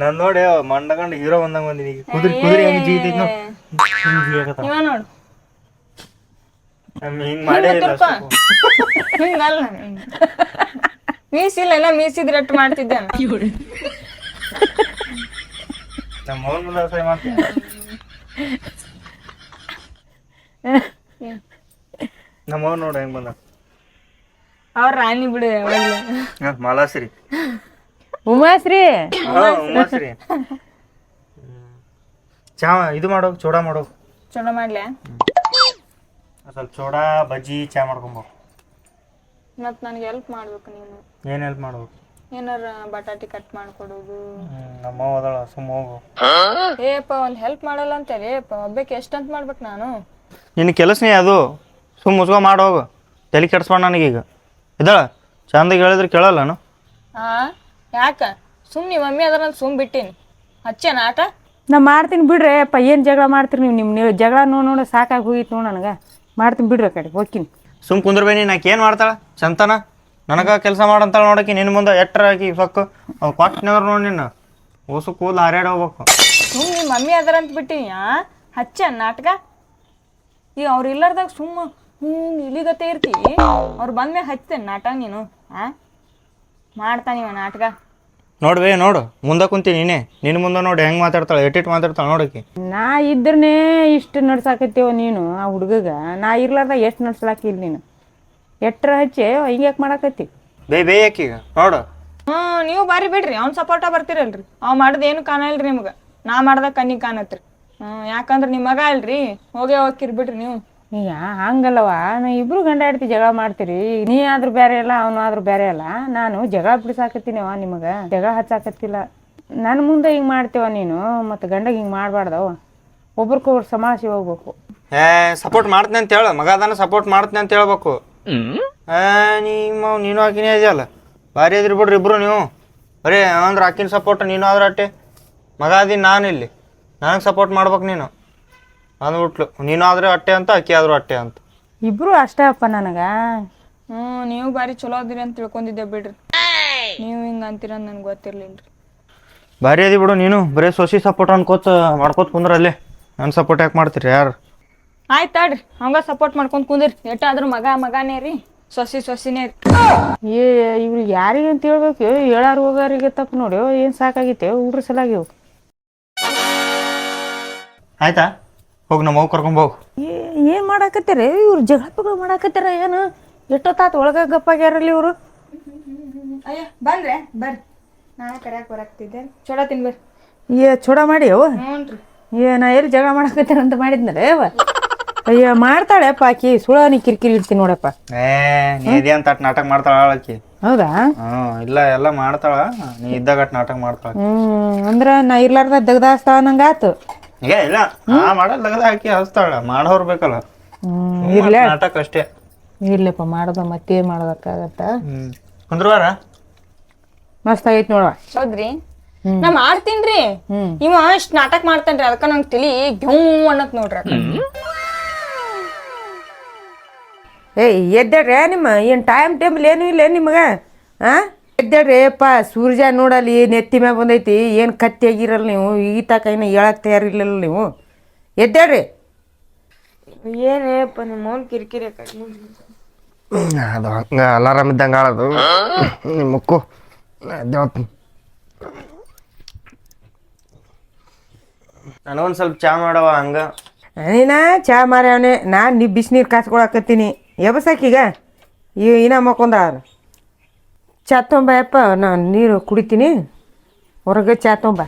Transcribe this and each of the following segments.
ನಾನ್ ನೋಡಿ ಮಂಡಗಂಡ ಹೀರೋ ಬಂದಂಗ ಬಂದಿನಿ. ಕುದುರೆ ಕುದುರೆ ಹೆಂಗ್ ಜೀತೈತಿ ನೋಡ್. ಹಿಂಗ್ ನೋಡು. ಹಿಂಗ್ ಮಾಡೇ ಇಲ್ಲ. ಹಿಂಗಲ್ಲ ಮೀಸಿಲ್ಲ ಎಲ್ಲ ಮೀಸಿದ್ರೆ ಅಟ್ಟು ಮಾಡ್ತಿದ್ದೆ. ನಮ್ಮ ಅವ್ನ ಮುಂದೆ ಮಾಡ್ತೀನಿ. ನಮ್ಮ ಅವ್ನ ನೋಡಿ ಹೆಂಗ್ ಬಂದ. ಅವ್ರ ರಾಣಿ ಬಿಡು ಮಲಾಸಿರಿ ಉಮಾಶ್ರೀ. ಉಮಾಶ್ರೀ. ಚಾ ಇದು ಮಾಡೋ ಚೋಡಾ ಮಾಡೋ. ಚಲೋ ಮಾಡ್ಲೆ? ಸ್ವಲ್ಪ ಚೋಡಾ ಬಜ್ಜಿ ಚಾ ಮಾಡ್ಕೊಂಬೋ. ಮತ್ ನನಗೆ ಹೆಲ್ಪ್ ಮಾಡ್ಬೇಕು ನೀನು. ಏನು ಹೆಲ್ಪ್ ಮಾಡ್ಬೇಕು? ಏನಾರ ಬಟಾಟಿ ಕಟ್ ಮಾಡ್ಕೊಡೋದು. ನಮ್ಮ ಅದಾಳ ಸುಮ್ಮ ಹೋಗು. ಏಪ್ಪ ಒಂದ್ ಹೆಲ್ಪ್ ಮಾಡಲ್ಲ ಅಂತೇಳಿ ಏಪ್ಪ ಒಬ್ಬಕ್ಕೆ ಎಷ್ಟಂತ ಮಾಡ್ಬೇಕು ನಾನು? ನಿನ್ನ ಕೆಲಸನೇ ಅದು? ಸುಮ್ಮ ಮುಸ್ಕೊ ಮಾಡೋಗು ತಲೆ ನನಗೆ ನನಗೀಗ. ಇದಳ ಚಂದಾಗಿ ಹೇಳಿದ್ರೆ ಕೇಳಲ್ಲನು ಆ ಯಾಕ? ಸುಮ್ ನೀವ್ ಮಮ್ಮಿ ಅದ್ರ ಸುಮ್ ಬಿಟ್ಟಿನಿ. ಹಚ್ಚೇನ ಆಟ? ನಾ ಮಾಡ್ತೀನಿ ಬಿಡ್ರಿ ಅಪ್ಪ ಏನು ಜಗಳ ಮಾಡ್ತೀರಿ ನೀವು? ನಿಮ್ಮ ನೀವು ಜಗಳ ನೋಡಿ ನೋಡಿ ಸಾಕಾಗಿ ಹೋಗಿತ್ತು ನೋಡಿ ನನಗೆ. ಮಾಡ್ತೀನಿ ಬಿಡ್ರಿ ಆ ಕಡೆ ಹೋಗ್ತೀನಿ. ಸುಮ್ ಕುಂದ್ರಬೇನಿ ನಾಕೆ ಏನು ಮಾಡ್ತಾಳ? ಚಂತನ? ನನಗ ಕೆಲಸ ಮಾಡಂತಾಳ ನೋಡಕ್ಕೆ ನಿನ್ನ ಮುಂದೆ ಎಟ್ರ ಹಾಕಿ ಸೊಕ್ಕು? ಅವ್ ಕೊಟ್ಟನವ್ರು ನೋಡಿ ನಿನ್ನ. ಓಸು ಕೂದಲು ಹಾರ್ಯಾಡ ಹೋಗ್ಬೇಕು. ಸುಮ್ ನಿಮ್ಮ ಮಮ್ಮಿ ಅದಾರ ಅಂತ ಬಿಟ್ಟಿನಿ ಆ? ಹಚ್ಚೇನ್ ನಾಟಕ? ಈ ಅವ್ರು ಇಲ್ಲಾರ್ದಾಗ ಸುಮ್ಮ ಹ್ಮ್ ಇಲಿಗತ್ತೆ ಇರ್ತಿ. ಅವ್ರು ಬಂದ್ಮೇಲೆ ಹಚ್ತೇನೆ ನಾಟಕ ನೀನು ಆ? ಮಾಡ್ತಾನಿವ ನಾಟಕ. ನೋಡ್ಬೇ ನೋಡು. ಮುಂದೆ ಕುಂತೀನಿ ನೀನೆ. ನಿನ್ನ ಮುಂದೆ ನೋಡಿ ಹೆಂಗ್ ಮಾತಾಡ್ತಾಳೆ ಎಟ್ಟಿಟ್ ಮಾತಾಡ್ತಾಳ ನೋಡಕ್ಕೆ ನಾ ಇದ್ರನೇ ಇಷ್ಟು ನಡ್ಸಾಕತ್ತೀವ ನೀನು ಆ ಹುಡುಗಗ. ನಾ ಇರ್ಲಾರ್ದ ಎಷ್ಟು ನಡ್ಸ್ಲಾಕಿಲ್ಲ ನೀನು? ಎಟ್ರ ಹಚ್ಚಿ ಹಿಂಗ್ಯಾಕೆ ಮಾಡಾಕತ್ತಿ? ಬೇ ಬೇ ಆಕೀಗ ನೋಡು. ಹ್ಮ್ ನೀವು ಬಾರಿ ಬಿಡ್ರಿ ಅವ್ನ ಸಪೋರ್ಟ ಬರ್ತಿರಲ್ರಿ. ಅವ್ ಮಾಡ್ದ ಏನು ಕಾಣಲ್ರಿ ನಿಮ್ಗ. ನಾ ಮಾಡ್ದ ಕಣ್ಣಿಗೆ ಕಾಣತ್ರಿ. ಹ್ಮ್ ಯಾಕಂದ್ರ ನಿಮ್ಮ ಮಗ ಅಲ್ರಿ. ಹೋಗೇ ಹೋಗಿರ್ ಬಿಡ್ರಿ ನೀವು. ಈಗ ಹಂಗಲ್ಲವ ನಾ ಇಬ್ರು ಗಂಡ ಹೆಡ್ತಿ ಜಗಳ ಮಾಡ್ತೀರಿ ನೀ ಆದ್ರೂ ಬೇರೆ ಅಲ್ಲ, ಅವನು ಆದ್ರೂ ಬೇರೆ ಅಲ್ಲ, ನಾನು ಜಗಳ ಬಿಡಿಸಾಕತ್ತೀನವ ನಿಮಗೆ, ಜಗಳ ಹಚ್ಚಾಕತ್ತಿಲ್ಲ. ನನ್ನ ಮುಂದೆ ಹಿಂಗೆ ಮಾಡ್ತೀವ ನೀನು, ಮತ್ತು ಗಂಡಗೆ ಹಿಂಗೆ ಮಾಡಬಾರ್ದವ ಒಬ್ರಿಗೊಬ್ರು ಸಮಾಸಿ ಹೋಗ್ಬೇಕು. ಏ ಸಪೋರ್ಟ್ ಮಾಡ್ತೀನಿ ಅಂತ ಹೇಳ, ಮಗ ಅದನ್ನ ಸಪೋರ್ಟ್ ಮಾಡ್ತೀನಿ ಅಂತ ಹೇಳ್ಬೇಕು. ಏ ನಿಮ್ಮ ನೀನು ಆಕಿನೇ ಇದೆಯಲ್ಲ ಭಾರಿ ಇದ್ರಿ ಬಿಡ್ರಿ ಇಬ್ರು ನೀವು. ಬರೀ ಅಂದ್ರೆ ಆಕಿನ ಸಪೋರ್ಟ್ ನೀನು ಆದ್ರೆ ಅಟ್ಟೆ. ಮಗ ಅದೀನಿ ನಾನು ಇಲ್ಲಿ. ನನಗೆ ಸಪೋರ್ಟ್ ಮಾಡ್ಬೇಕು ನೀನು. ಅಂದ್ಬಿಟ್ಲು ನೀನು ಆದ್ರೆ ಅಟ್ಟೆ ಅಂತ ಅಕ್ಕಿ ಆದ್ರೂ ಅಟ್ಟೆ ಅಂತ. ಇಬ್ರು ಅಷ್ಟೇ ಅಪ್ಪ ನನಗೆ. ಹ್ಮ್ ನೀವು ಬಾರಿ ಚಲೋ ಅದಿರಿ ಅಂತ ತಿಳ್ಕೊಂಡಿದ್ದೆ ಬಿಡ್ರಿ. ನೀವು ಹಿಂಗ ಅಂತೀರ ನನ್ಗೆ ಗೊತ್ತಿರ್ಲಿಲ್ರಿ. ಭಾರಿ ಅದಿ ಬಿಡು ನೀನು ಬರೀ ಸೊಸಿ ಸಪೋರ್ಟ್ ಅನ್ಕೋತ ಮಾಡ್ಕೋತ ಕುಂದ್ರ ಅಲ್ಲೇ. ನನ್ನ ಸಪೋರ್ಟ್ ಯಾಕೆ ಮಾಡ್ತೀರಿ ಯಾರು? ಆಯ್ತ್ ತಡ್ರಿ ಹಂಗ ಸಪೋರ್ಟ್ ಮಾಡ್ಕೊಂಡ್ ಕುಂದಿರಿ. ಎಟ್ಟಾದ್ರೂ ಮಗ ಮಗನೇ ರೀ ಸೊಸಿ ಸೊಸಿನೇ ರೀ. ಏ ಇವ್ರು ಯಾರಿಗೆ ಅಂತ ಹೇಳ್ಬೇಕು? ಹೇಳಾರು ಹೋಗಾರಿಗೆ ತಪ್ಪು ನೋಡಿ. ಏನು ಸಾಕಾಗಿತ್ತೆ? ಹುಡ್ರ ಸಲಾಗಿವು ಆಯ್ತಾ? ಹೋಗಿ ನಮ್ಮ ಅವ್ವ ಕರ್ಕೊಂಡ್ ಹೋಗು. ಏನು ಮಾಡಾಕತ್ತೀರಿ? ಇವ್ರು ಜಗಳ ಪಗಳ ಮಾಡಾಕತ್ತೀರ ಏನು? ಎಷ್ಟೊತ್ತಾತು ಒಳಗ ಗಪ್ಪಾಗ್ಯಾರಲ್ಲಿ ಇವರು? ಅಯ್ಯ ಬಂದ್ರೆ ಬರ್ರಿ. ನಾನು ಕರ್ಯಾಕ್ ಬರಾಕ್ತಿದ್ದೆ. ಚಲೋ ತಿನ್ಬೇಕು ಏ ಚೂಡ ಮಾಡಿ ಅವ ಹ್ಞೂ ಏ ನಾ ಎಲ್ಲಿ ಜಗಳ ಮಾಡಾಕತ್ತೀರ ಅಂತ ಮಾಡಿದ್ನಲ್ಲ ಅವ ಅಯ್ಯ ಮಾಡ್ತಾಳೆ ಅಪ್ಪ ಆಕಿ. ನೀ ಕಿರಿಕಿರಿ ಇಡ್ತೀನಿ ನೋಡಪ್ಪ. ಏ ನೀ ಅಂತ ಅಟ್ ನಾಟಕ ಮಾಡ್ತಾಳ ಆಕಿ? ಹೌದಾ? ಹ್ಮ್ ಇಲ್ಲ ಎಲ್ಲ ಮಾಡ್ತಾಳ? ನೀ ಇದ್ದಾಗ ಅಟ್ ನಾಟಕ ಮಾಡ್ತಾಳ ಹ್ಮ್ ಅಂದ್ರ ನಾ ಇರ್ಲಾರ್ದ ದಗ್ದಾಸ್ತಾಳ ನಂಗ ಈಗ ಇಲ್ಲ ಆ ಮಾಡಲ್ಲ ತೆಗ್ದ ಹಾಕಿ ಹಚ್ತಾಳ ಮಾಡೋರ್ ಬೇಕಲ್ಲ. ಹ್ಮ್ ಸುಮ್ನೆ ನಾಟಕ ಅಷ್ಟೇ. ಇರ್ಲಪ್ಪ ಮಾಡೋದ ಮತ್ತೇನ್ ಮಾಡೋದಕ್ಕಾಗತ್ತ? ಹ್ಮ್. ಕುಂದ್ರವಾರ ಮಸ್ತ್ ಆಗೈತಿ ನೋಡುವ ಹೌದ್ರಿ ನಾ ಮಾಡ್ತೀನ್ರಿ. ಇವ ಇಷ್ಟ್ ನಾಟಕ ಮಾಡ್ತಾನ್ರಿ ಅದಕ್ಕ ನಂಗ್ ತಿಳಿ ಘ್ಯೂ ಅನ್ನತ್ ನೋಡ್ರಿ ಅಕ್ಕ. ಏಯ್ ಎದ್ದೇಳ್ರಿ ನಿಮ್ಮ ಏನ್ ಟೈಮ್ ಟೇಬಲ್ ಏನೂ ಇಲ್ಲ ನಿಮಗೆ? ಹಾಂ ಎದ್ದೇಳ್ರಿ ಅಪ್ಪ ಸೂರ್ಯ ನೋಡಲಿ ನೆತ್ತಿ ಮ್ಯಾಗ ಬಂದೈತಿ ಏನು ಕತ್ತಿ ಆಗಿರಲ್ಲ ನೀವು ಈ ತಕ ಹೇಳಕ್ಕೆ ಹೇಳಕ್ ತಯಾರಿಲ್ಲಲ್ಲ ನೀವು. ಎದ್ದೇಳ್ರಿ. ಏನೇಪ್ಪ ನಿಮ್ಮ ಮೌನ್ ಕಿರಿಕಿರಿ ಅದು ಹಂಗ ಅಲಾರಾಮ್ ಇದ್ದಂಗ ಆಳದು. ಮುಕ್ಕು. ನನಗೊಂದು ಸ್ವಲ್ಪ ಚಾ ಮಾಡವ ಹಂಗ. ನೀನ ಚಾ ಮಾರ್ಯಾವನೆ ನಾನು ನೀ ಬಿಸಿನೀರು ಕಾಸ್ಕೊಳಕತ್ತೀನಿ. ಎಬಸಾಕೀಗ ಈ ಇನ್ನ ಮಕ್ಕೊಂದ ಚಾ ತೊಂಬಯಪ್ಪ ನಾನು ನೀರು ಕುಡಿತೀನಿ. ಹೊರಗೆ ಚಾ ತೊಂಬ.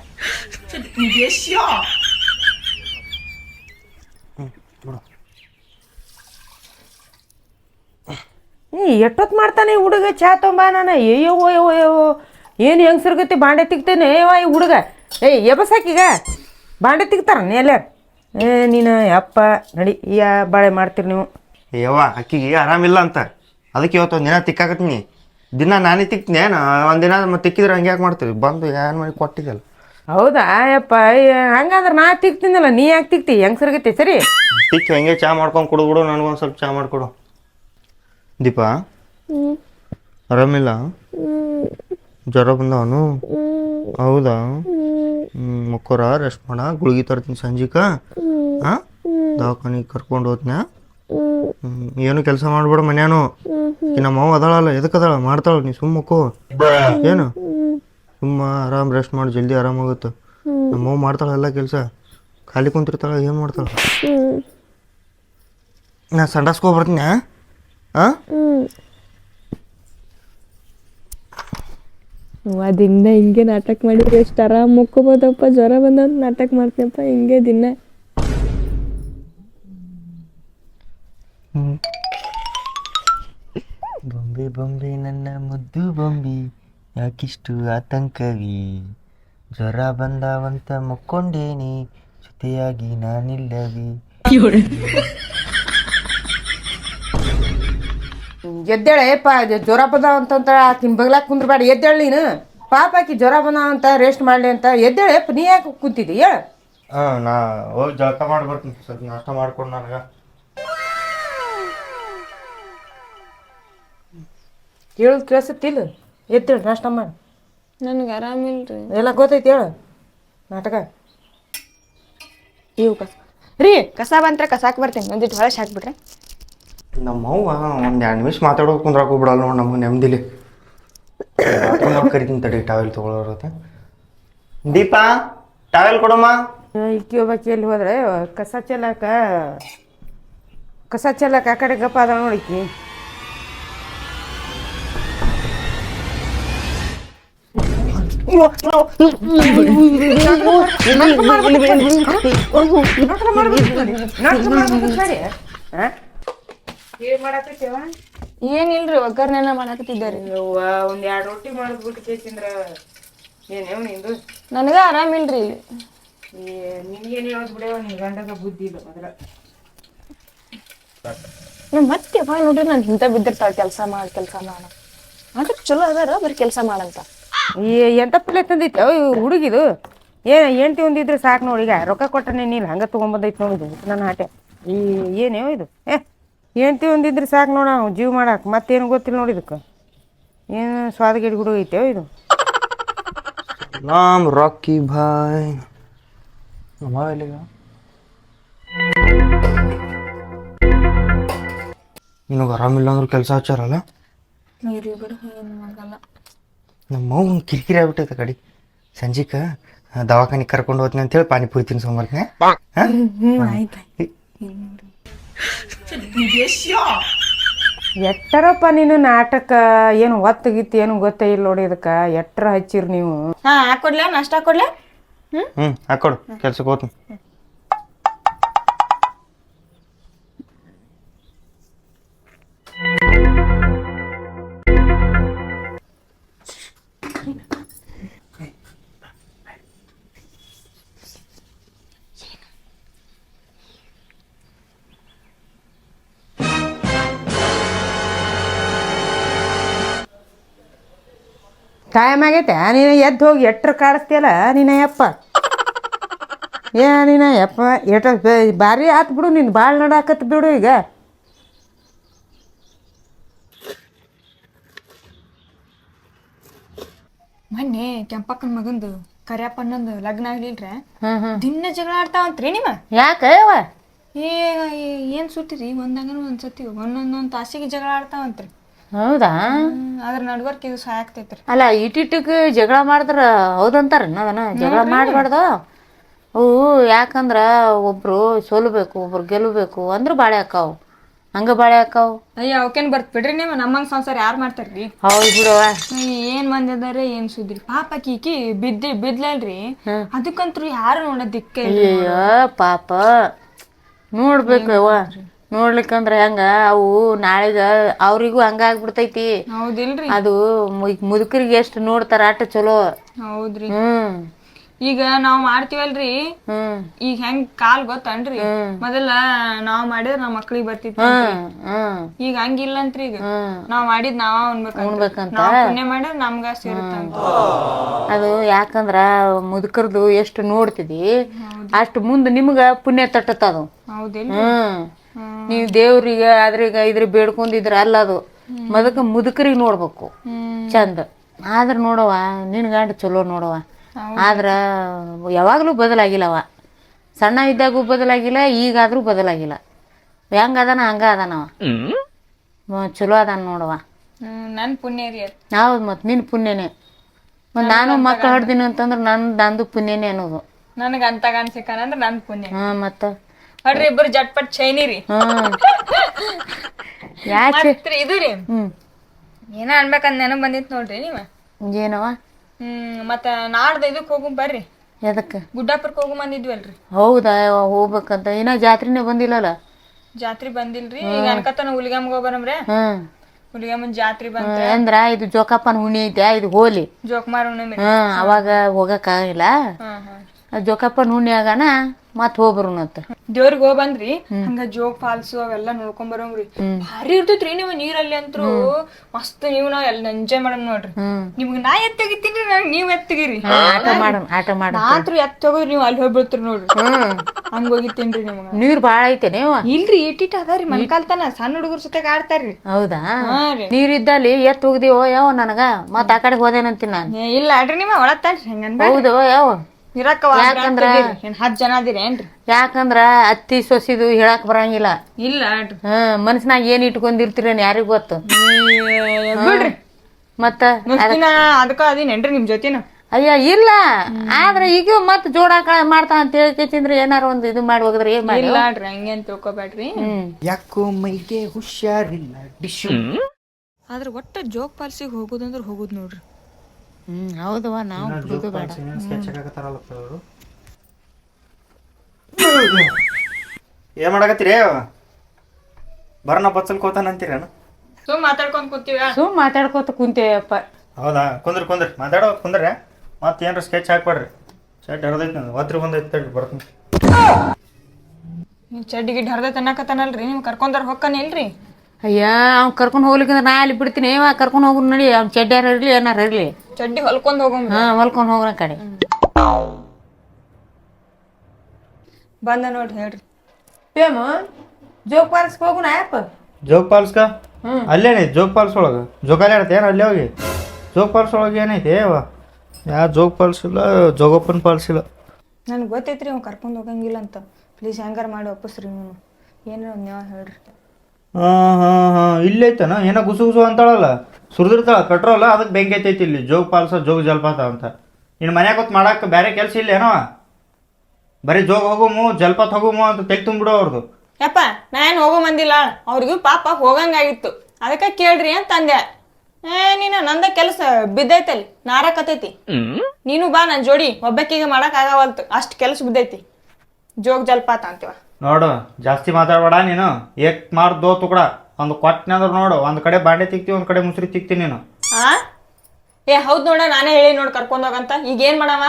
ಎಷ್ಟೊತ್ತು ಮಾಡ್ತಾನೆ ಈ ಹುಡುಗ ಚಾ ತೊಂಬ ನಾನು? ಅಯ್ಯೋ ಅಯ್ಯೋ ಅಯ್ಯೋ ಏನು ಹೆಂಗ್ಸರ್ಗತಿ ಬಾಂಡೆ ತಿಕ್ತೇನೆ? ಅಯ್ಯೋ ಈ ಹುಡುಗ. ಏಯ್ ಎಬಸಾಕೀಗ ಬಾಂಡೆ ತಿಕ್ತಾರ ಎಲ್ಲಾರು? ಏ, ನೀನು, ಯಪ್ಪ, ನಡಿ ಯಾ ಬಾಳೆ ಮಾಡ್ತೀರಿ ನೀವು. ಯವ್ವ, ಅಕ್ಕಿಗೆ ಆರಾಮಿಲ್ಲ ಅಂತ. ಅದಕ್ಕೆ ಇವತ್ತು ದಿನ ತಿಕ್ಕಾಕತ್ತೀನಿ. ದಿನ ನಾನೇ ತಿಕ್ತೀನಿ ಏನು? ಒಂದಿನ ಮತ್ತೆ ತಿಕ್ಕಿದ್ರೆ ಹಂಗೆ ಯಾಕೆ ಮಾಡ್ತೀವಿ ಬಂದು ಏನ್ ಮಾಡಿ ಕೊಟ್ಟಿದ್ದಲ್ಲ. ಹೌದಾ? ಯಪ್ಪ ಅಯ್ಯ, ಹಂಗಂದ್ರೆ ನಾ ತಿಕ್ತೀನಲ್ಲ ನೀ ಯಾಕೆ ತಿಕ್ತಿ? ಹೆಂಗ್ಸರ್ಗತಿ ಸರಿ? ತಿಕ್ಕಿ ಹಂಗೆ ಚಾ ಮಾಡ್ಕೊಂಡು ಕುಡಿದ್ಬಿಡು ನನಗೊಂದು ಸ್ವಲ್ಪ ಚಾ ಮಾಡಿಕೊಡು. ದೀಪಾ? ಆರಾಮಿಲ್ಲ? ಜ್ವರ ಬಂದವನು ಹೌದಾ? ಮುಕ್ಕೋರ ಮಕ್ಕೋರ ರೆಸ್ಟ್ ಮಾಡ ಗುಳಿಗೆ ತರ್ತೀನಿ ಸಂಜೀಕ. ಹಾಂ ದವಾಖಾನಿಗೆ ಕರ್ಕೊಂಡು ಹೋದ್ನ? ಏನು ಕೆಲಸ ಮಾಡ್ಬೇಡ ಮನ್ಯಾನು. ನಮ್ಮ ಅವ್ವ ಅದಾಳಲ್ಲ ಎದಕ್ಕೆ ಅದಾಳ? ಮಾಡ್ತಾಳ ನೀ ಸುಮ್ಮ ಮಕ್ಕೋ ಏನು? ಸುಮ್ಮ ಆರಾಮ್ ರೆಸ್ಟ್ ಮಾಡಿ, ಜಲ್ದಿ ಆರಾಮಾಗುತ್ತೆ ನಮ್ಮ ಅವ್ವ ಮಾಡ್ತಾಳ ಎಲ್ಲ ಕೆಲಸ. ಖಾಲಿ ಕುಂತಿರ್ತಾಳ, ಏನು ಮಾಡ್ತಾಳ? ನಾ ಸಂಡಾಸ್ಕೋ ಬರ್ತೀನಿ ಹಾಂ ಹಿಂಗೆ ನಾಟಕ ಮಾಡಿದ್ರೆ ಎಷ್ಟು ಆರಾಮ್ ಮುಕ್ಕೋಬೋದಪ್ಪ. ಜ್ವರ ಬಂದಂತ ನಾಟಕ ಮಾಡ್ತೀನಪ್ಪ, ಹಿಂಗೆ ದಿನ. ಬೊಂಬೆ ಬೊಂಬೆ ನನ್ನ ಮುದ್ದು ಬೊಂಬಿ ಯಾಕಿಷ್ಟು ಆತಂಕವಿ. ಜ್ವರ ಬಂದಾವಂತ ಮುಕ್ಕೊಂಡೇನಿ ಜೊತೆಯಾಗಿ ನಾನಿಲ್ಲವಿ. ಎದ್ದೇಳೆ ಪಾ ಜ್ವರ ಬಂದಾವ ಅಂತಂತ ಆಕಿನ ಬಗ್ಲಾಕ್ ಕುಂದ್ರಬೇಡ. ಎದ್ದೇಳ ನೀನು. ಪಾಪ ಆಕಿ ಜ್ವರ ಬಂದಾವ ಅಂತ ರೆಸ್ಟ್ ಮಾಡ್ಲಿ ಅಂತ. ಎದ್ದೇಳ ಯಪ್ಪ ನೀ ಯಾಕೆ ಕುಂತಿದ್ದೀಯ? ನಾ ಹೋಗಿ ಜಳಕ ಮಾಡಿ ಬರ್ತೀನಿ ಸ್ವಲ್ಪ ನಾಷ್ಟ ಮಾಡ್ಕೊಂಡು ನನಗೆ. ಹೇಳುದು ಕೇಳಿಸುತ್ತಿಲ್ಲ ಎದ್ದೇಳು ನಾಷ್ಟ ಮಾಡಿ. ನನಗೆ ರೀ ಎಲ್ಲ ಗೊತ್ತೈತಿ ಹೇಳು. ನಾಟಕ. ಇವು ಕಸ. ರೀ ಕಸ ಬಂದ್ರೆ ಕಸಾಕ್ ಬರ್ತೀನಿ. ಒಂದಿಟ್ಟು ಹೊಳಸ್ ಹಾಕ್ಬಿಟ್ರೆ ನಮ್ಮ ಅವ್ವ ಒಂದು ಎರಡು ನಿಮಿಷ ಮಾತಾಡೋಕೆ ಕುಂದ್ರಾಕ ಬಿಡಲ್ಲ ನೋಡಿ ನಮ್ಮ ನೆಮ್ಮದಿಲಿ. ಕರಿತೀನಿ ತಡಿ ಟಾವೆಲ್ ತೊಗೊಳೋರತ್ತೆ ದೀಪಾ ಟಾವೆಲ್ ಕೊಡಮ್ಮ. ಇಕ್ಕಿ ಒಬ್ಬಾಕಿ ಎಲ್ಲಿ ಹೋದ್ರೆ ಕಸ ಚೆಲ್ಲಾಕ ಕಸ ಚೆಲ್ಲಕ ಆ ಕಡೆ ಗಪ್ಪ ಅದ ನೋಡಿಕಿ ಏನಿಲ್ರಿ ಒಗ್ಗರ್ನೆಲ್ಲ ಮಾಡಾಕತ್ತಿದ್ದಾರೆ? ಒಂದ್ ಎರಡ್ ರೊಟ್ಟಿ ಮಾಡಿದ್ಬಿಟ್ಟು ಕೇಸಿಂದ್ರ ಏನೇವ್ ನಿಂದು? ನನಗ ಆರಾಮಿಲ್ರಿ ಇಲ್ಲಿ. ನಿನ್ಗೇನು ಹೇಳೋದು ಬಿಡವ ನಿನ್ ಗಂಡಗ ಬುದ್ಧಿ ಇಲ್ಲ ಅದ್ರ ನಾ ಮತ್ತೆ ಯಾವಾಗ ನೋಡ್ರಿ ನಾನು ಹಿಂದೆ ಬಿದ್ದಿರ್ತಾಳ ಕೆಲಸ ಮಾಡಿ ಕೆಲಸ ಮಾಡ. ಆದ್ರೆ ಚಲೋ ಅದಾರ ಬರೀ ಕೆಲಸ ಮಾಡಂತ. ಈ ಎಂತ ಪಲ್ಲೆ ತಂದಿತ್ತು ಹುಡುಗಿದು. ಏನ ಎಂಟಿ ಒಂದಿದ್ರೆ ಸಾಕು ನೋಡಿ ಈಗ. ರೊಕ್ಕ ಕೊಟ್ಟ ನೀನು ಹಂಗೆ ತೊಗೊಂಬಂದೈತೆ ನೋಡಿ ನನ್ನ ಹಾಟೆ ಈ ಏನೇ ಇದು. ಏ ಎಂಟಿ ಒಂದಿದ್ರೆ ಸಾಕು ನೋಡ ಜೀವ ಮಾಡಕ್ಕೆ ಮತ್ತೇನು ಗೊತ್ತಿಲ್ಲ ನೋಡಿ ಇದಕ್ಕೆ ಏನು ಸ್ವಾದಗಿಡಿ ಹುಡುಗ ಐತೆ ಇದು. ನಾಮ್ ರಾಕಿ ಬಾಯ್ ಎಲ್ಲಿಗ ನಿನಗೆ ಆರಾಮಿಲ್ಲ ಅಂದ್ರೆ ಕೆಲಸ ಹಚ್ಚಾರಲ್ಲ ನೀರು ಬಿಡು. ಏನು ಆಗಲ್ಲ ನಮ್ಮ ಕಿರಿಕಿರಿ ಆಗ್ಬಿಟ್ಟೈತೆ ಕಡಿ. ಸಂಜಿಕ ದವಾಖಾನೆ ಕರ್ಕೊಂಡು ಹೋತ್ನಿ ಅಂತ ಹೇಳಿ ಪಾನಿಪುರಿ ತಿನ್ಸ್ಕೊಂಬರ್ತೀನಿ ಎಟ್ಟರಪ್ಪ ನೀನು ನಾಟಕ? ಏನು ಒತ್ತಗಿತ್ತು ಏನು ಗೊತ್ತೇ ಇಲ್ಲ ನೋಡಿ ಇದಕ್ಕೆ. ಎಟ್ರ ಹಚ್ಚಿರಿ ನೀವು? ಹಾ ಹಾಕೊಡ್ಲ? ನಾಷ್ಟ ಕೊಡ್ಲ ಹ್ಮ್? ಹ್ಞೂ ಹಾಕೊಡು. ಕೆಲ್ಸಕ್ಕೆ ಹೋಗ್ತೀನಿ ಟೈಮ್ ಆಗೈತೆ. ನೀನು ಎದ್ದು ಹೋಗಿ ಎಟ್ರ ಕಾಡಿಸ್ತೀಯಲ್ಲ ನೀನ ಯಪ್ಪ? ಏ ನೀನ ಯಪ್ಪ ಎಟ ಭಾರಿ ಆತು ಬಿಡು ನೀನು ಭಾಳ ನಡಾಕತ್ ಬಿಡು ಈಗ. ಮೊನ್ನೆ ಕೆಂಪಕ್ಕನ ಮಗಂದು ಕರ್ಯಪ್ಪಣ್ಣಂದು ಲಗ್ನ ಆಗ್ಲಿಲ್ರೆ? ದಿನ ಜಗಳ ಆಡ್ತಾವಂತ್ರಿ ನಿಮ್ಮ ಯಾಕೆ ಏ ಏ- ಏನ್ ಸುಟ್ಟಿರಿ ಒಂದಂಗನ ಒಂದ್ಸತಿ ಒಂದೊಂದೊಂದ್ ತಾಸಿಗೆ ಜಗಳ ಆಡ್ತಾವಂತ್ರಿ. ಹೌದಾ? ಅದ್ರ ನಡ್ವರ್ಕ್ ಇದು ಆಗ್ತೈತ್ರಿ. ಅಲ್ಲ ಇಟ್ಟಿಟ್ಟಕ್ಕೆ ಜಗಳ ಮಾಡಿದ್ರ ಹೌದಂತಾರ ಅದನ್ನ ಜಗಳ ಮಾಡಬಾರ್ದು? ಅವು ಯಾಕಂದ್ರ ಒಬ್ರು ಸೋಲ್ಬೇಕು ಒಬ್ರು ಗೆಲ್ಲಬೇಕು ಅಂದ್ರೆ ಬಾಳೆ ಹಾಕಾವು. ಹಂಗ ಬಾಳೆ ಹಾಕಾವು? ಅಯ್ಯ ಅವಕೇನ್ ಬರ್ತ್ ಬಿಡ್ರಿ ನೀವು? ನಮ್ಮಂಗ್ ಸಂಸಾರ ಯಾರ್ ಮಾಡ್ತಾರ್ರಿ? ಹೌದು ಬಿಡವ ಏನು ಬಂದಿದಾರೆ ಏನ್ ಸುದ್ರಿ ಪಾಪ ಕೀಕಿ ಬಿದ್ದಿ ಬಿದ್ಲಲ್ರಿ. ಅದಕ್ಕಂತ್ರು ಯಾರು ನೋಡೋದಿಕ್ಕೆ ಅಯ್ಯೋ ಪಾಪ. ನೋಡ್ಬೇಕು ಯವ್ವ. ನೋಡ್ಲಿಕ್ಕಂದ್ರ ಹೆಂಗ ಅವು ನಾಳೆಗ ಅವ್ರಿಗೂ ಹಂಗ ಆಗ್ಬಿಡ್ತೈತಿ. ಹೌದಿಲ್ರಿ. ಅದು ಮುದುಕರಿಗೆ ಎಷ್ಟು ನೋಡ್ತಾರ ಅಷ್ಟ ಚಲೋ. ಹೌದ್ರಿ. ಹ್ಮ್. ಈಗ ನಾವ್ ಮಾಡ್ತೀವಲ್ರಿ. ಹ್ಮ್. ಈಗ ಹೆಂಗ್ ಕಾಲ್ ಗೊತ್ತನ್ರಿ? ಮೊದಲ ನಾವ್ ಮಾಡಿದ್ರ ನಮ್ ಮಕ್ಳಿಗೆ ಬರ್ತಿತ್ತು ಈಗ ಹಂಗಿಲ್ಲಂತ್ರಿ ಈಗ. ನಾವ್ ಮಾಡಿದ್ ನಾವ ಉಣ್ಬೇಕಂತ? ಪುಣ್ಯ ಮಾಡಿದ್ರ ನಮ್ಗ ಸೇರುತ್ತಂತ ಅದು ಯಾಕಂದ್ರ ಮುದುಕರ್ದು ಎಷ್ಟು ನೋಡ್ತಿದಿ ಅಷ್ಟು ಮುಂದ್ ನಿಮ್ಗ ಪುಣ್ಯ ತಟ್ಟತ್ತದು. ಹೌದಿಲ್ಲ ಹ್ಮ್. ನೀವು ದೇವ್ರಿಗೆ ಈಗ ಇದ್ರ ಬೇಡ್ಕೊಂಡಿದ್ರ ಅಲ್ಲ ಅದು. ಮದಕ ಮುದುಕರಿಗೆ ನೋಡ್ಬೇಕು. ಚಂದ. ಆದ್ರೆ ನೋಡವ ನಿನ್ ಗಂಡ ಚಲೋ ನೋಡವ ಆದ್ರ ಯಾವಾಗಲೂ ಬದಲಾಗಿಲ್ಲವ ಸಣ್ಣ ಇದ್ದಾಗೂ ಬದಲಾಗಿಲ್ಲ ಈಗಾದ್ರೂ ಬದಲಾಗಿಲ್ಲ. ಹೆಂಗ ಅದಾನ ಹಂಗ ಅದಾನವ. ಚಲೋ ಅದಾನ ನೋಡವ ನನ್ ಪುಣ್ಯ ಹೌದ್ ಮತ್ ನಿನ್ನ ಪುಣ್ಯನೇ. ನಾನು ಮಕ್ಕಳು ಹಡ್ದಿನ ಅಂತಂದ್ರ ನನ್ ನಂದು ಪುಣ್ಯನೇ ಅನ್ನೋದು. ನನಗ ಅಂತ ಗಂಡ ಅಂದ್ರೆ ನನ್ ಪುಣ್ಯ. ಹಾ ಮತ್ತು? ಹೊಡ್ರಿ ಇಬ್ಬರು ಜಟ್ಪಟ್ ಚೈನಿ ರೀ ಹಾಂ. ಯಾಕೆ? ಇದು ರೀ. ಹ್ಮ್. ಏನ ಅನ್ಬೇಕಂದ್ ನೆನಪು ಬಂದಿತ್ತು ನೋಡ್ರಿ ನೀವ? ಏನವ? ಹ್ಮ್ ಮತ್ತ ನಾಡ್ದ ಇದಕ್ ಹೋಗು ಬರ್ರಿ. ಎದಕ್ಕೆ ಗುಡ್ಡಾಪುರಕ್ಕೆ ಹೋಗು ಬಂದಿದ್ವಲ್ರಿ. ಹೌದಾ ಹೋಗ್ಬೇಕಂತ. ಇನ್ನ ಜಾತ್ರೆನೇ ಬಂದಿಲ್ಲಲ್ಲ? ಜಾತ್ರಿ ಬಂದಿಲ್ರಿ. ಈಗ ಅನ್ಕತನ ಹುಲಿಗಮ್ಗ ಹೋಗ್ಬರಮ್ರೆ? ಹ್ಮ್ ಹುಲಿಗಮ್ಮನ್ ಜಾತ್ರಿ ಬಂತ ಅಂದ್ರ ಇದು ಜೋಕಪ್ಪನ ಹುಣಿ ಐತೆ ಇದು ಹೋಲಿ. ಜೋಕುಮಾರ್ ಹುಣ್ಣಿಮೆ ಹ್ಮ್ ಅವಾಗ ಹೋಗಕ್ಕಾಗಿಲ್ಲ? ಆಗಿಲ್ಲ ಹಾ. ಆ ಜೋಕಪ್ಪನ ಹುಣ್ಣಿ ಆಗಾನ ಮತ್ ಹೋಗ್ಬರುನತ್ತ ದೇವ್ರಿಗೆ ಹೋಗ್ ಬಂದ್ರಿ ಹಂಗ ಜೋಗ್ ಫಾಲ್ಸ್ ಅವೆಲ್ಲ ನೋಡ್ಕೊಂಡ್ ಬರೋಂಗ್ರಿ. ಭಾರಿ ಇರ್ತೈತ್ರಿ ನೀವು ನೀರಲ್ಲಿ ಅಂತ್ರು ಮಸ್ತ್ ನೀವು ನಾವ್ ಎಲ್ಲ ಎಂಜಾಯ್ ಮಾಡಮ್ ನೋಡ್ರಿ. ನಿಮ್ಗ್ ನಾ ಎತ್ತಗಿತ್ತೀನಿ ನಂಗ್ ನೀವ್ ಎತ್ತಗಿರಿ. ಆಟ ಮಾಡೋಣ ಆಟ ಮಾಡ ನಾತ್ರ ನೀವು ನೀವ್ ಅಲ್ಲಿ ಹೋಗ್ಬಿಡ್ತೀರಿ ನೋಡ್ರಿ. ಹಂಗ ಹೋಗಿತ್ತೇನ್ರಿ ನಿಮ್ಗ. ನೀರ್ ಬಾಳ ಐತೆ ನೀವು? ಇಲ್ರಿ ಇಟ್ಟಿಟ್ ಅದಾರಿ ಮನ್ಕಾಲ್ತನ ಸಣ್ಣ ಹುಡುಗರ್ ಸುತ್ತಾಗ ಆಡ್ತಾರ್ರಿ. ಹೌದಾ? ನೀರ್ ಇದ್ದಲ್ಲಿ ಎತ್ ಎತ್ ಹೋಗ್ದಿವೋ ಯಾವ ನನಗ? ಮತ್ ಆ ಕಡೆ ಹೋದೇನಂತೀನಿ ನಾನು. ಇಲ್ಲ ಅಡ್ರಿ ನಿಮ್ಮ ಒಳತ್ತಾನ್ರಿ ಹೆಂಗನ್ ಹೌದು ಯಾವ ಇರಕ್ಕ ಹತ್ ಜನ ಅದಿರಿ ಏನ್ರಿ? ಯಾಕಂದ್ರ ಅತ್ತಿ ಸೊಸಿದು ಹೇಳಕ್ ಬರಂಗಿಲ್ಲ. ಇಲ್ಲ ಮನಸ್ಸಿನಾಗ ಹ್ಮ್ ಮನಸ್ನಾಗ ಏನ್ ಇಟ್ಕೊಂಡಿರ್ತೀರೇನ್ ಯಾರಿಗೂ ಗೊತ್ತು? ಏ, ಬಿಡ್ರಿ. ಮತ್ತ ಅದಕ್ಕ ಅದೇನೇನ್ರಿ ನಿಮ್ ಜೊತೆನ? ಅಯ್ಯ ಇಲ್ಲ. ಆದ್ರೆ ಈಗ ಮತ್ ಜೋಡಾಕ ಮಾಡ್ತಾ ಅಂತ ಹೇಳ್ತಿಂದ್ರೆ ಏನಾರ ಒಂದ್ ಇದು ಮಾಡಿ ಹೋಗಿದ್ರೆ ಏನ್ ಮಾಡಿ? ಇಲ್ಲ ಹಂಗೇನ್ ತಿಳ್ಕೊಬೇಡ್ರಿ. ಯಾಕೋ ಮೈಗೆ ಹುಷಾರಿಲ್ಲ ಡಿಶು. ಆದ್ರ ಒಟ್ಟ ಜೋಗ್ ಪಾಲ್ಸಿಗೆ ಹೋಗುದಂದ್ರೆ ಹೋಗುದ್ ನೋಡ್ರಿ. ಹ್ಮ್ ಹೌದವ ನಾವು ಬಿಡುದು ಬೇಡ. ಏನ್ ಮಾಡಕತ್ತೀರಿ? ಬರ ನಾ ಬಚ್ಚಲ್ ಸುಮ್ ಮಾತಾಡ್ಕೊಂಡ್ ಕೂತೀವ ಸುಮ್ ಮಾತಾಡ್ಕೋತ ಕುಂತೇವಪ್ಪ. ಹೌದಾ? ಕುಂದ್ರ ಕುಂದ್ರ. ಮಾತಾಡೋ ಕುಂದ್ರ. ಮತ್ತೆ ಏನ್ರ ಸ್ಕೆಚ್ ಹಾಕ್ಬೇಡ್ರಿ. ಶರ್ಟ್ ಹರಿದೈತಿ ನಂದು. ಒತ್ರಿ ಬಂದೈತಿ ತಡ್ರಿ ಬರ್ತೀನಿ. ನೀವ್ ಚಡ್ಡಿ ಗಿಡ್ ಹರ್ದ ತನ್ನಕತ್ತಾನಲ್ರಿ ನಿಮ್ ಕರ್ಕೊಂಡಾರ ಹೊಕ್ಕನ ಇಲ್ರಿ? ಅಯ್ಯ ಅವ್ನು ಕರ್ಕೊಂಡು ಹೋಗ್ಲಿಕ್ಕಂದ್ರೆ ನಾ ಅಲ್ಲಿ ಬಿಡ್ತೀನಿ. ಏವ ಕರ್ಕೊಂಡು ಹೋಗ್ರು ನಡಿ. ಅವ್ನ ಚಡ್ಡ್ಯಾರ ಇರಲಿ ಏನಾರ ಇರಲಿ. ಚಡ್ಡಿ ಹೊಲ್ಕೊಂಡು ಹೋಗೋಣ ಹಾ ಹೊಲ್ಕೊಂಡು ಹೋಗ್ರ ಕಡೆ ಬಂದ ನೋಡ್ರಿ ಹೇಳ್ರಿ. ಪೇಮ ಜೋಗ ಪಾಲ್ಸ್ಗೆ ಹೋಗುಣ ಯಪ್ಪ ಜೋಗ್ ಹ್ಞೂ ಅಲ್ಲೇನೆ ಜೋಗ್ ಫಾಲ್ಸ್ ಒಳಗೆ. ಜೋಗಾಲಿ ಆಡ್ತ ಏನು ಅಲ್ಲೇ ಹೋಗಿ? ಜೋಗ್ ಫಾಲ್ಸ್ ಒಳಗೆ ಏನೈತಿ? ಏವ ಯಾ ಜೋಗ್ ಪಾಲ್ಸ್ ಇಲ್ಲ ಜೋಗಪ್ಪನ ಪಾಲ್ಸ್ ಇಲ್ಲ. ನನ್ಗೆ ಗೊತ್ತೈತ್ರಿ ಅವ್ನು ಕರ್ಕೊಂಡು ಹೋಗಂಗಿಲ್ಲ ಅಂತ. ಪ್ಲೀಸ್ ಹೆಂಗಾರ ಮಾಡಿ ಒಪ್ಪಿಸ್ರಿ ನೀವು ಏನಾರ ನೀವು ಹೇಳ್ರಿ. ಹಾಂ ಹಾಂ ಹಾಂ. ಇಲ್ಲೈತನ ಏನೋ ಗುಸು ಗುಸು ಅಂತಾಳಲ್ಲ. ಸುರಿದಿರ್ತಾಳ ಪೆಟ್ರೋಲ್ ಅದಕ್ಕೆ ಬೆಂಕಿ ಐತೈತಿ ಇಲ್ಲಿ. ಜೋಗ ಪಾಲ್ಸ ಜೋಗ ಜಲಪಾತ ಅಂತ. ಇನ್ನು ಮನ್ಯಾಗ ಹೊತ್ತು ಮಾಡಕ್ಕೆ ಬೇರೆ ಕೆಲಸ ಇಲ್ಲ ಏನೋ? ಬರೀ ಜೋಗ ಹೋಗುಮು ಜಲಪಾತ ಹೋಗುಮು ಅಂತ ತೆಗ್ ತುಂಬಿಡು ಅವ್ರದ್ದು ಯಪ್ಪ ನಾ ಏನು ಹೋಗೋ ಬಂದಿಲ್ಲ ಅವ್ರಿಗೂ ಪಾಪ ಹೋಗಂಗಾಗಿತ್ತು. ಅದಕ್ಕೆ ಕೇಳ್ರಿ ಅಂತ ಅಂದೆ. ಏ ನೀನು ನಂದ ಕೆಲಸ ಬಿದ್ದೈತಲ್ಲಿ. ನಾರಕತೈತಿ ನೀನು ಬಾ ನನ್ನ ಜೋಡಿ. ಒಬ್ಬಕ್ಕಿಗೆ ಮಾಡಕ್ ಆಗವಲ್ತು. ಅಷ್ಟು ಕೆಲಸ ಬಿದ್ದೈತಿ. ಜೋಗ ಜಲಪಾತ ಅಂತೀವ. ನೋಡು ಜಾಸ್ತಿ ಮಾತಾಡಬೇಡ ನೀನು. ಏಕ್ ಮಾರ್ ದೋ ತುಕಡ. ಒಂದು ಕೊಟ್ಟನೆ ಅಂದ್ರೆ ನೋಡು ಒಂದು ಕಡೆ ಬಾಂಡೆ ತಿಕ್ತಿ ಒಂದು ಕಡೆ ಮುಸ್ರಿ ತಿಕ್ತಿ ನೀನು. ಆ? ಏ ಹೌದ್ ನೋಡ ನಾನೇ ಹೇಳಿ ನೋಡ್ ಕರ್ಕೊಂಡ್ ಹೋಗಂತ. ಈಗ ಏನ್ ಮಾಡವ?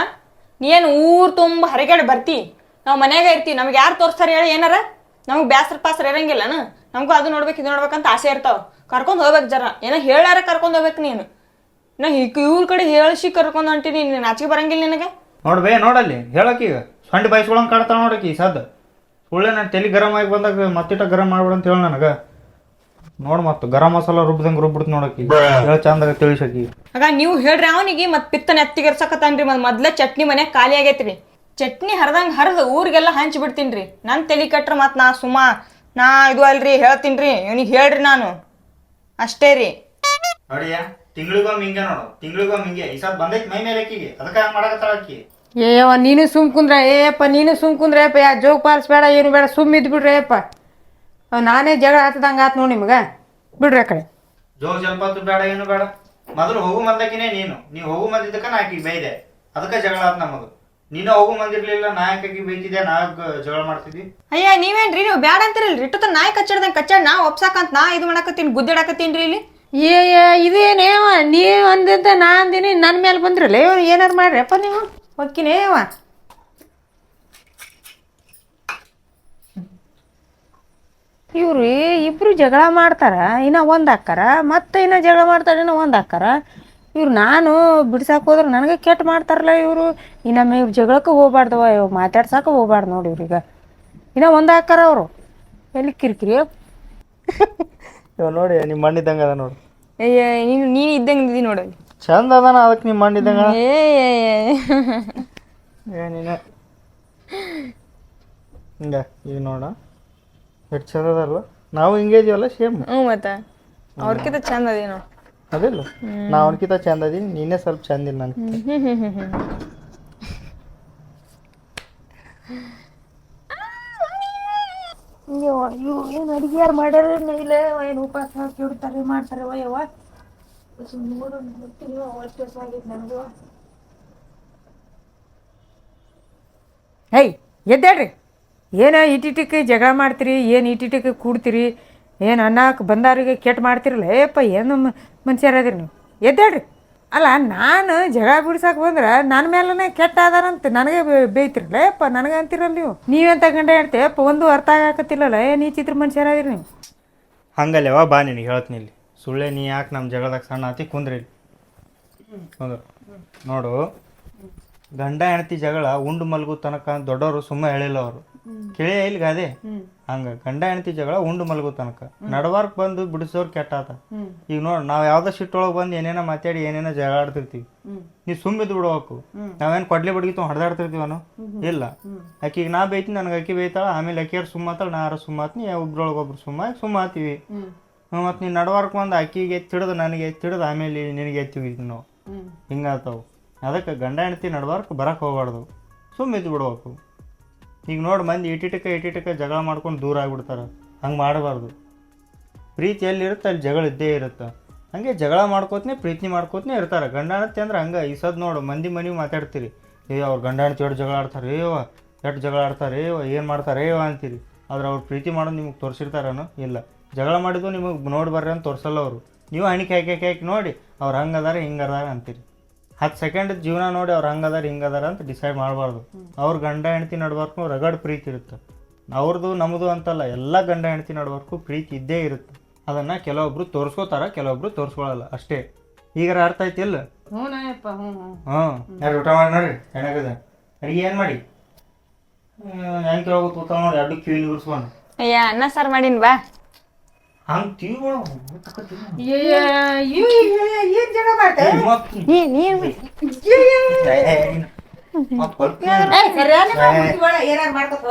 ನೀ ಏನ್ ಊರ್ ತುಂಬ ಹರಿಗಡೆ ಬರ್ತಿ. ನಾವ್ ಮನ್ಯಾಗ ಇರ್ತಿ ನಮ್ಗೆ ಯಾರು ತೋರ್ಸ್ತಾರ ಹೇಳಿ ಏನಾರ? ನಮ್ಗೆ ಬ್ಯಾಸ್ರ ಪಾಸ್ರ ಇರಂಗಿಲ್ಲ ನಮಗೂ ಅದು ನೋಡ್ಬೇಕು ಇದು ನೋಡ್ಬೇಕಂತ ಆಸೆ ಇರ್ತಾವ. ಕರ್ಕೊಂಡ್ ಹೋಗ್ಬೇಕು ಜರ. ಏನ ಹೇಳಾರ ಕರ್ಕೊಂಡ್ ಹೋಗ್ಬೇಕು ನೀನು. ನಾ ಇವ್ರ ಕಡೆ ಹೇಳಿಸಿ ಕರ್ಕೊಂಡ್ ಹೊಂಟಿನಿ ನೀನ್ ನಾಚಿಕೆ ಬರಂಗಿಲ್ಲ ನಿನಗೆ? ನೋಡ್ಬೇ ನೋಡಲ್ಲಿ. ಹೇಳಕ್ಕೀಗ ಸೊಂಡಿ ಬಾಯಿಸ್ಕೊಳಂಗೆ ಕಾಡ್ತಾಳ ನೋಡಕ್ಕಿ ಸದ್. ಸುಳ್ಳೆ ನಾನು ತಲೆ ಗರಂ ಆಗಿ ಬಂದಾಗ ಮತ್ತಿಟ ಗರಂ ಮಾಡ್ಬಿಡು ಅಂತ ಹೇಳಿ ನನಗೆ. ನೋಡ್ ಮತ್ತು ಗರಂ ಮಸಾಲ ರುಬ್ದಂಗೆ ರುಬ್ಬಿಡ್ತು ನೋಡಕ್ಕಿ ಹೇಳ ಚಂದಾಗ ತಿಳಿಸಕ್ಕಿ ಆಗ ನೀವು ಹೇಳ್ರಿ ಅವನಿಗೆ ಮತ್ ಪಿತ್ತನ ಎತ್ತಿಗೆರ್ಸಕತ್ತಾನ್ರಿ ಮತ್ ಮೊದ್ಲ ಚಟ್ನಿ ಮನ್ಯಾಗ ಖಾಲಿ ಆಗೈತ್ರಿ. ಚಟ್ನಿ ಹರದಂಗ ಹರಿದು ಊರಿಗೆಲ್ಲ ಹಂಚಿ ಬಿಡ್ತೀನ್ರಿ. ನನ್ನ ತಲೆ ಕಟ್ರ ಮತ್ ನಾ ಸುಮಾ ನಾ ಇದು ಅಲ್ರಿ ಹೇಳ್ತೀನ್ರಿ. ಇವನಿಗೆ ಹೇಳ್ರಿ ನಾನು. ಅಷ್ಟೇ ರೀ. ನೋಡಿಯ ತಿಂಗಳಿಗೊಮ್ಮೆ ಹಿಂಗೆ ನೋಡು ತಿಂಗಳಿಗೊಮ್ಮೆ ಹಿಂಗೆ. ಈ ಬಂದೈತಿ ಮೈ ಮೇಲೆ ಅಕ್ಕಿಗೆ ಅದಕ್ಕೆ ಹಂಗೆ ಮಾಡಕತ್ತಾಳ ಅಕ್ಕಿ ಏಯವ್ವ ನೀನು ಸುಮ್ ಕುಂದ್ರ ಏಯಪ್ಪ ನೀನು ಸುಮ್ ಕುಂದ್ರ ಯಪ್ಪ ಯಾ ಜೋಗ್ ಪಾಲ್ಸ್ ಬೇಡ ಏನು ಬೇಡ ಸುಮ್ ಇದ್ ಬಿಡ್ರಿ ಯಪ್ಪ. ಅವ್ ನಾನೇ ಜಗಳ ಹತ್ತದಂಗ ಆತ್ ನೋಡಿ ನಿಮ್ಗ. ಬಿಡ್ರಿ ಆ ಕಡೆ. ಜೋಗ ಜಲಪಾತ ಬೇಡ ಏನು ಬೇಡ. ಮೊದಲು ಹೋಗು ಮಂದಕಿನೇ ನೀನು. ನೀ ಹೋಗು ಮಂದಿದ್ದಕ್ಕ ನಾ ಆಕಿಗೆ ಬೈದೆ. ಅದಕ್ಕೆ ಜಗಳ ಆತ್ ನಮಗ. ನೀನು ಹೋಗು ಮಂದಿರ್ಲಿಲ್ಲ ನಾ ಯಾಕೆ ಬೈತಿದ್ದೆ ನಾ ಜಗಳ ಮಾಡ್ತಿದ್ವಿ ಅಯ್ಯ ನೀವೇನ್ರಿ ನೀವು ಬ್ಯಾಡ ಅಂತೀರಲ್ರಿ. ಇಟ್ಟು ನಾಯಿ ಕಚ್ಚಾಡ್ದಂಗ ಕಚ್ಚಾಡ್ ನಾ ಒಪ್ಸಾಕಂತ ನಾ ಇದು ಮಾಡಕತ್ತೀನಿ ಗುದ್ದಾಡಕತ್ತೀನ್ರಿ ಇಲ್ಲಿ? ಏ ಏ, ಇದೇನೇವ ನೀ ಅಂದಂತ ನಾ ಅಂದಿನಿ ನನ್ನ ಮೇಲೆ ಬಂದ್ರಲ್ಲ ಇವ್ರು ಏನಾರು ಮಾಡ್ರಪ್ಪ ನೀವು? ಹೊಕ್ಕಿನೇವ ಇವ್ರು ಇಬ್ರು ಜಗಳ ಮಾಡ್ತಾರ ಇನ್ನ ಒಂದು ಹಾಕ್ಕಾರ ಮತ್ತೆ ಇನ್ನ ಜಗಳ ಮಾಡ್ತಾರೆ ಇನ್ನ ಒಂದು ಹಾಕ್ಕಾರ. ಇವ್ರು ನಾನು ಬಿಡ್ಸಾಕ್ ಹೋದ್ರೆ ನನಗೆ ಕೆಟ್ಟ ಮಾಡ್ತಾರಲ್ಲ ಇವರು. ಇನ್ನೊಮ್ಮೆ ಇವ್ರು ಜಗಳಕ್ಕೆ ಹೋಗ್ಬಾರ್ದವ ಇವ್ ಮಾತಾಡ್ಸಕ್ಕೆ ಹೋಗ್ಬಾರ್ದು ನೋಡಿ ಇವ್ರೀಗ. ಇನ್ನ ಒಂದು ಹಾಕ್ಕಾರ ಅವರು. ಎಲ್ಲಿ ಕಿರಿಕಿರಿ ಇವ್ ನೋಡಿ ನಿಮ್ಮ ಮಣ್ಣಿದ್ದಂಗೆ ಅದ ನೋಡು. ಅಯ್ಯ ನೀನು ನೀನು ಇದ್ದಂಗೆ ಇದ್ದಿ ನೋಡು ಚಂದ ಅದಾನ ಅದಕ್ಕೆ ನಿಮ್ಮ ಮಾಡಿದಂಗ ಏ ಏನಿನ ಹಿಂಗ ಈಗ ನೋಡ. ಎಷ್ಟು ಚಂದ ಅದಲ್ಲ ನಾವು ಹಿಂಗೆ ಇದೀವಲ್ಲ ಸೇಮ್. ಹ್ಞೂ ಮತ್ತೆ. ಅವ್ರಕಿತ ಚಂದ ಅದೇನು ಅದಿಲ್ಲ. ನಾ ಅವನಕಿಂತ ಚಂದ ಅದೀನಿ ನೀನೇ ಸ್ವಲ್ಪ ಚಂದ ಇಲ್ಲ ನನಗೆ. ಅಯ್ಯೋ ಏನು ಅಡಿಗೆ ಯಾರು ಮಾಡ್ಯಾರ ಇಲ್ಲ ಏನು ಉಪವಾಸ ಕೇಳ್ತಾರೆ ಮಾಡ್ತಾರೆ ಯವ್ವ? ಹೇಯ್ ಎದ್ದೇಳ್ರಿ. ಏನು ಇಟಿಟಿಕ್ಕೆ ಜಗಳ ಮಾಡ್ತೀರಿ ಏನು ಇಟಿಟಿಕ್ಕೆ ಕೂಡ್ತೀರಿ ಏನು ಅನ್ನಕ್ಕೆ ಬಂದವ್ರಿಗೆ ಕೆಟ್ಟ ಮಾಡ್ತಿರಲ್ಲ ಏಪ್ಪ ಏನು ಮನುಷ್ಯರ ಅದೀರಿ ನೀವು? ಎದ್ದೇಳ್ರಿ. ಅಲ್ಲ ನಾನು ಜಗಳ ಬಿಡ್ಸಕ್ಕೆ ಬಂದ್ರೆ ನನ್ನ ಮೇಲೇ ಕೆಟ್ಟ ಅದಾರಂತ ನನಗೆ ಬೇಯ್ತಿರಲ್ಲ ಏಪ್ಪ ನನಗೆ ಅಂತಿರಲ್ಲ ನೀವು? ನೀವೆಂತ ಗಂಡ ಹೇಳ್ತೀಯಪ್ಪ ಒಂದು ಅರ್ಥ ಆಗಕತ್ತಿಲ್ಲಲ್ಲ ಏನು ಈ ಚಿತ್ರ ಮನುಷ್ಯರಾದಿರಿ ನೀವು? ಹಂಗಲ್ಲವಾ ಬಾ ನಿನಗೆ ಹೇಳ್ತೀನಿ ಇಲ್ಲಿ. ಸುಳ್ಳೆ ನೀ ಯಾಕೆ ನಮ್ಮ ಜಗಳದಾಗ ಸಣ್ಣ ಆತಿ ಕುಂದ್ರಿ. ಹೌದು. ನೋಡು. ಗಂಡ ಹೆಂಡತಿ ಜಗಳ ಉಂಡು ಮಲ್ಗು ತನಕ ದೊಡ್ಡವರು ಸುಮ್ಮನೆ ಹೇಳಿಲ್ಲ ಅವರು. ಕೇಳಿ ಇಲ್ಲಿ ಗಾದೆ. ಹಂಗ ಗಂಡ ಹೆಂಡತಿ ಜಗಳ ಉಂಡು ಮಲ್ಗು ತನಕ. ನಡವಾರ್ಕ್ ಬಂದು ಬಿಡಿಸೋರು ಕೆಟ್ಟ ಆತ ಈಗ ನೋಡ್ ನಾವ್ ಯಾವ್ದೋ ಸಿಟ್ಟೊಳಗೆ ಬಂದು ಏನೇನೋ ಮಾತಾಡಿ ಏನೇನೋ ಜಗಳ ಆಡ್ತಿರ್ತೀವಿ ನೀ ಸುಮ್ಮಿದ್ ಬಿಡ್ಬೇಕು. ನಾವೇನ್ ಕೊಡ್ಲಿ ಬಡ್ಗಿತ್ತು ಹೊಡೆದಾಡ್ತಿರ್ತೀವನು? ಇಲ್ಲ. ಆಕಿಗೆ ನಾ ಬೈತೀನಿ ನನಗೆ ಅಕ್ಕಿ ಬೈತಾಳ ಆಮೇಲೆ ಅಕ್ಕಿಯಾರು ಸುಮ್ಮಾತಾಳ, ನಾ ಯಾರು ಸುಮ್ಮಾತ್ನಿ ಒಬ್ರೊಳಗೊಬ್ರು ಸುಮ್ಮ ಸುಮ್ಮ ಸುಮ್ಮಾತೀವಿ ಮತ್ತು ನೀನು ನಡವಾರ್ಕ್ ಬಂದು ಅಕ್ಕಿಗೆ ಎತ್ತಿಡ್ದು ನನಗೆ ಎತ್ತಿಡ್ದು ಆಮೇಲೆ ನಿನಗೆ ಎತ್ತಿವಿ ನಾವು. ಹಿಂಗಾತಾವು ಅದಕ್ಕೆ ಗಂಡ ಹೆಂಡತಿ ನಡ್ಬಾರ್ಕ್ ಬರಕ್ಕೆ ಹೋಗ್ಬಾರ್ದು. ಸುಮ್ಮಿದ್ದು ಬಿಡ್ಬೇಕು. ಈಗ ನೋಡಿ ಮಂದಿ ಇಟಿಟಕ ಇಟಿಟಕ ಜಗಳ ಮಾಡ್ಕೊಂಡು ದೂರ ಆಗ್ಬಿಡ್ತಾರೆ. ಹಂಗೆ ಮಾಡಬಾರ್ದು. ಪ್ರೀತಿ ಎಲ್ಲಿರುತ್ತೆ ಅಲ್ಲಿ ಜಗಳ ಇದ್ದೇ ಇರುತ್ತೆ. ಹಂಗೆ ಜಗಳ ಮಾಡ್ಕೋತನೇ ಪ್ರೀತಿ ಮಾಡ್ಕೋತನೇ ಇರ್ತಾರೆ. ಗಂಡ ಹೆಂಡತಿ ಅಂದ್ರೆ ಹಂಗೆ. ಈ ಸದ್ ನೋಡು ಮಂದಿ ಮನೆಗೆ ಮಾತಾಡ್ತೀರಿ. ಏ ಅವ್ರು ಗಂಡ ಹೆಂಡತಿ ಎಷ್ಟು ಜಗಳ ಆಡ್ತಾರೆ. ಏವ ಎಷ್ಟು ಜಗಳ ಆಡ್ತಾರೆ. ಏವ ಏನು ಮಾಡ್ತಾರೆ. ಏವ ಅಂತೀರಿ. ಆದ್ರೆ ಅವ್ರು ಪ್ರೀತಿ ಮಾಡೋದು ನಿಮಗೆ ತೋರಿಸಿರ್ತಾರೇನೋ? ಇಲ್ಲ. ಜಗಳ ಮಾಡಿದ್ದು ನಿಮಗೆ ನೋಡಿ ಬರ್ರಿ ಅಂತ ತೋರಿಸಲ್ಲ ಅವರು. ನೀವು ಹಣಿಕೆ ಹಾಕಿ ಹಾಕಿ ನೋಡಿ ಅವ್ರು ಹಂಗದಾರ ಹಿಂಗದಾರ ಅಂತೀರಿ. ಹತ್ತು ಸೆಕೆಂಡ್ ಜೀವನ ನೋಡಿ ಅವ್ರು ಹಂಗದಾರ ಹಿಂಗದಾರ ಅಂತ ಡಿಸೈಡ್ ಮಾಡಬಾರ್ದು. ಅವ್ರ ಗಂಡ ಹೆಂಡತಿ ನಡ್ಬಾರ್ಕು ರಗಡ್ ಪ್ರೀತಿ ಇರುತ್ತೆ. ಅವ್ರದ್ದು ನಮ್ಮದು ಅಂತಲ್ಲ ಎಲ್ಲ ಗಂಡ ಹೆಂಡತಿ ನಡ್ಬಾರ್ಕು ಪ್ರೀತಿ ಇದ್ದೇ ಇರುತ್ತೆ. ಅದನ್ನು ಕೆಲವೊಬ್ರು ತೋರಿಸ್ಕೋತಾರ ಕೆಲವೊಬ್ರು ತೋರಿಸ್ಕೊಳ್ಳಲ್ಲ ಅಷ್ಟೇ. ಈಗ ಅರ್ಥ ಐತಿ ಇಲ್ಲ? ನಾಯಪ್ಪ ಹ್ಞೂ ಯಾರು ಊಟ ಮಾಡಿ ನೋಡ್ರಿ ಚೆನ್ನಾಗದ ಅಡಿಗೆ ಏನು ಮಾಡಿ? ಹೆಂಗೆ ಊಟ ನೋಡಿ ಅಡ್ಡು ಕಿವಿ ಉರ್ಸ್ಕೊಂಡು. ಅಯ್ಯ ಅನ್ನ ಸಾರು ಮಾಡೀನಿ ಬಾ. ಹಂಗೆ ಟಿವಿ ಏನ್ ಜನ ಸರಿಯಾದ ಏನಾರು ಮಾಡ್ಕೊತ